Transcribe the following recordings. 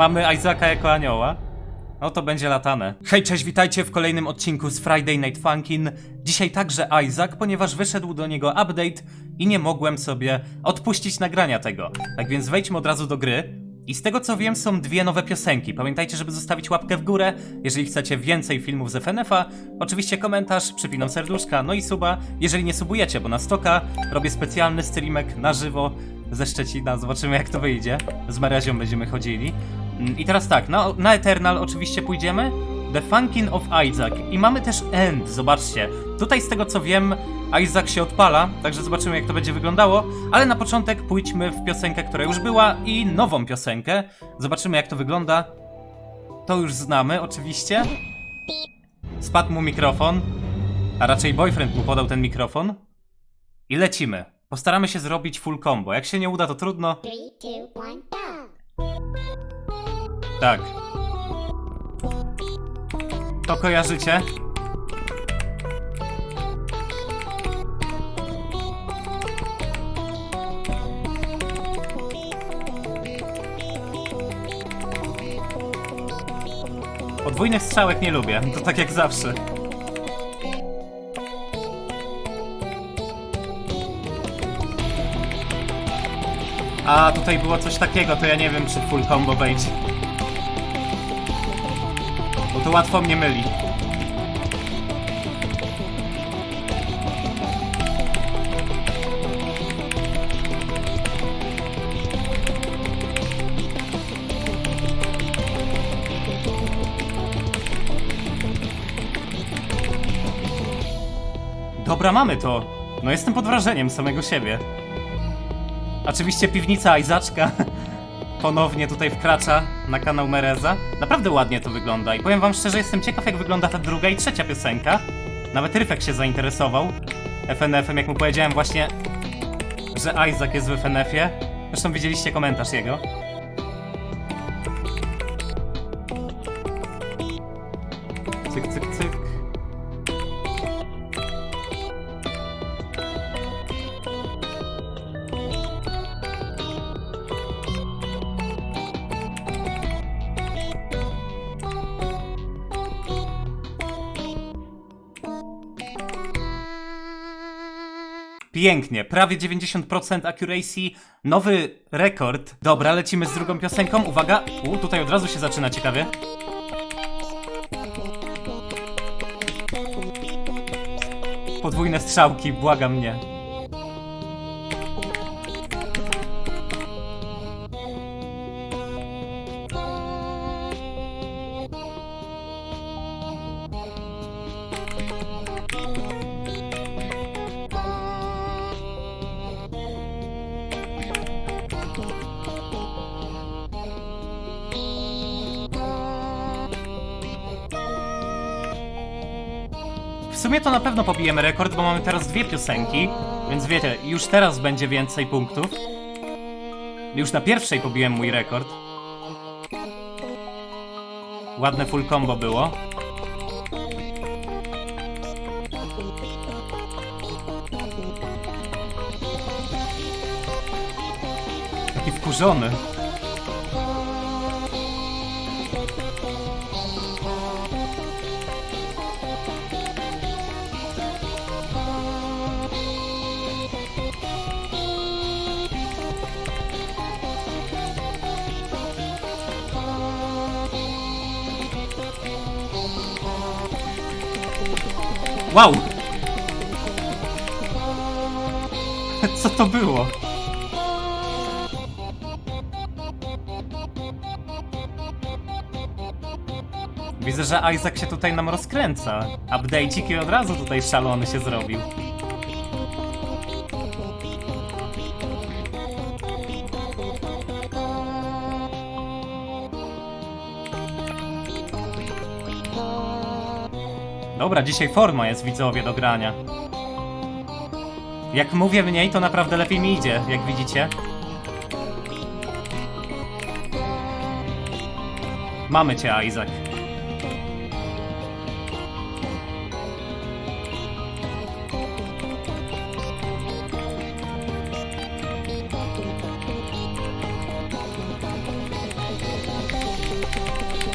Mamy Isaaca jako anioła. No to będzie latane. Hej, cześć, witajcie w kolejnym odcinku z Friday Night Funkin'. Dzisiaj także Isaac, ponieważ wyszedł do niego update i nie mogłem sobie odpuścić nagrania tego. Tak więc wejdźmy od razu do gry. I z tego co wiem są dwie nowe piosenki. Pamiętajcie, żeby zostawić łapkę w górę, jeżeli chcecie więcej filmów z FNF-a. Oczywiście komentarz, przypinam serduszka, no i suba, jeżeli nie subujecie, bo na stoka robię specjalny streamek na żywo ze Szczecina. Zobaczymy jak to wyjdzie. Z Marezią będziemy chodzili. Mm, I teraz tak, na, na Eternal oczywiście pójdziemy. The Funkin of Isaac. I mamy też End, zobaczcie. Tutaj z tego co wiem, Isaac się odpala, także zobaczymy jak to będzie wyglądało. Ale na początek pójdźmy w piosenkę, która już była i nową piosenkę. Zobaczymy jak to wygląda. To już znamy, oczywiście. Spadł mu mikrofon, a raczej boyfriend mu podał ten mikrofon. I lecimy. Postaramy się zrobić full combo. Jak się nie uda, to trudno. Three, two, one! Tak. To kojarzycie? Podwójnych strzałek nie lubię, to tak jak zawsze. A tutaj było coś takiego, to ja nie wiem czy full combo wejdzie. Łatwo mnie myli. Dobra, mamy to. No jestem pod wrażeniem samego siebie. Oczywiście piwnica Izaczka ponownie tutaj wkracza na kanał Mereza. Naprawdę ładnie to wygląda i powiem wam szczerze, jestem ciekaw jak wygląda ta druga i trzecia piosenka. Nawet Ryfek się zainteresował FNF-em, jak mu powiedziałem właśnie, że Isaac jest w FNF-ie. Zresztą widzieliście komentarz jego. Cyk, cyk, cyk. Pięknie, prawie 90% accuracy, nowy rekord. Dobra, lecimy z drugą piosenką. Uwaga, u, tutaj od razu się zaczyna ciekawie. Podwójne strzałki, błagam mnie. Sumie to na pewno pobijemy rekord, bo mamy teraz dwie piosenki, więc wiecie, już teraz będzie więcej punktów. Już na pierwszej pobiłem mój rekord. Ładne full combo było. Taki wkurzony. Wow! Co to było? Widzę, że Isaac się tutaj nam rozkręca. Update'ik i od razu tutaj szalony się zrobił. Dobra, dzisiaj forma jest widzowie do grania. Jak mówię mniej, to naprawdę lepiej mi idzie, jak widzicie. Mamy cię, Isaac.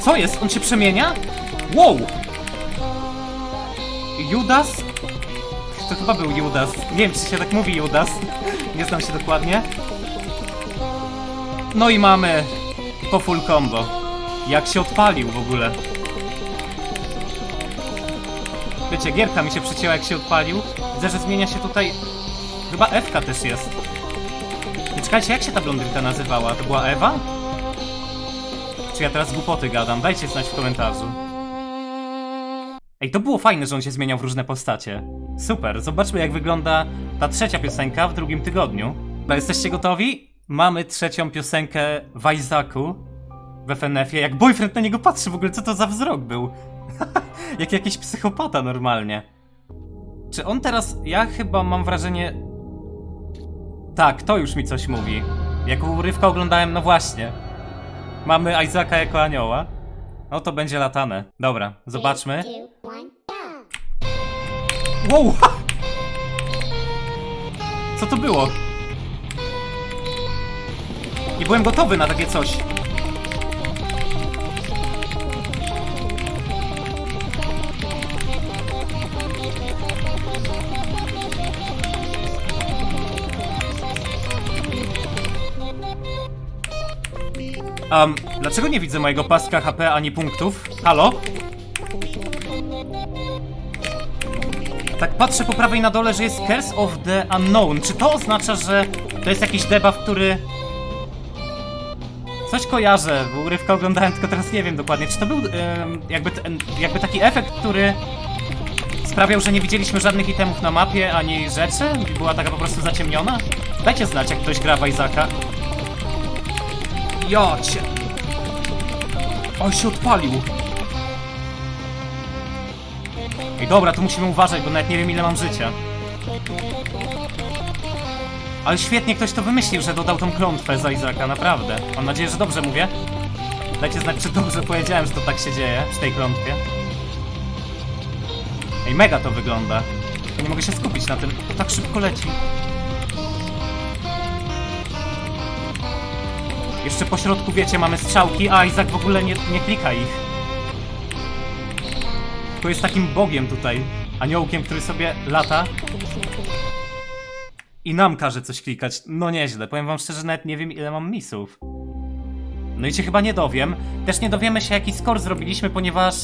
Co jest? On się przemienia? Wow! Judas? To chyba był Judas. Nie wiem, czy się tak mówi Judas. Nie znam się dokładnie. No i mamy po full combo. Jak się odpalił w ogóle. Wiecie, gierka mi się przycięła jak się odpalił. Widzę, że zmienia się tutaj... Chyba Ewka też jest. Nie, Czekajcie, jak się ta blondynka nazywała? To była Ewa? Czy ja teraz głupoty gadam? Dajcie znać w komentarzu. Ej, to było fajne, że on się zmieniał w różne postacie. Super, zobaczmy jak wygląda ta trzecia piosenka w drugim tygodniu. Dobra, jesteście gotowi? Mamy trzecią piosenkę w Isaacu w FNF-ie. Jak boyfriend na niego patrzy, w ogóle co to za wzrok był? jak jakiś psychopata normalnie. Czy on teraz... Ja chyba mam wrażenie... Tak, to już mi coś mówi. Jak urywka oglądałem, no właśnie. Mamy Isaaca jako anioła. No to będzie latane. Dobra, zobaczmy. Wow! Co to było? Nie byłem gotowy na takie coś. Um, dlaczego nie widzę mojego paska HP ani punktów? Halo? Tak patrzę po prawej na dole, że jest Curse of the Unknown. Czy to oznacza, że to jest jakiś debuff, który... Coś kojarzę, bo urywka oglądałem, tylko teraz nie wiem dokładnie. Czy to był jakby, jakby taki efekt, który sprawiał, że nie widzieliśmy żadnych itemów na mapie, ani rzeczy? Była taka po prostu zaciemniona? Dajcie znać, jak ktoś gra w Isaaca. Jocie! On się odpalił! Ej, dobra, tu musimy uważać, bo nawet nie wiem ile mam życia. Ale świetnie ktoś to wymyślił, że dodał tą klątwę z Isaaca, naprawdę. Mam nadzieję, że dobrze mówię. Dajcie znać, czy dobrze powiedziałem, że to tak się dzieje przy tej klątwie. Ej, mega to wygląda. Ja nie mogę się skupić na tym. To tak szybko leci. Jeszcze po środku, wiecie, mamy strzałki, a Isaac w ogóle nie, nie klika ich. To jest takim bogiem tutaj, aniołkiem, który sobie lata i nam każe coś klikać. No nieźle, powiem wam szczerze, nawet nie wiem ile mam misów. No i się chyba nie dowiem. Też nie dowiemy się jaki score zrobiliśmy, ponieważ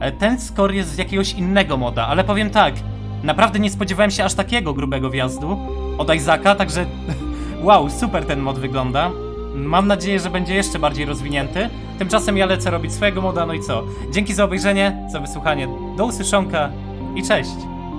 e, ten score jest z jakiegoś innego moda, ale powiem tak, naprawdę nie spodziewałem się aż takiego grubego wjazdu od Isaaca, także wow, super ten mod wygląda. Mam nadzieję, że będzie jeszcze bardziej rozwinięty. Tymczasem ja lecę robić swojego moda, no i co? Dzięki za obejrzenie, za wysłuchanie. Do usłyszonka i cześć!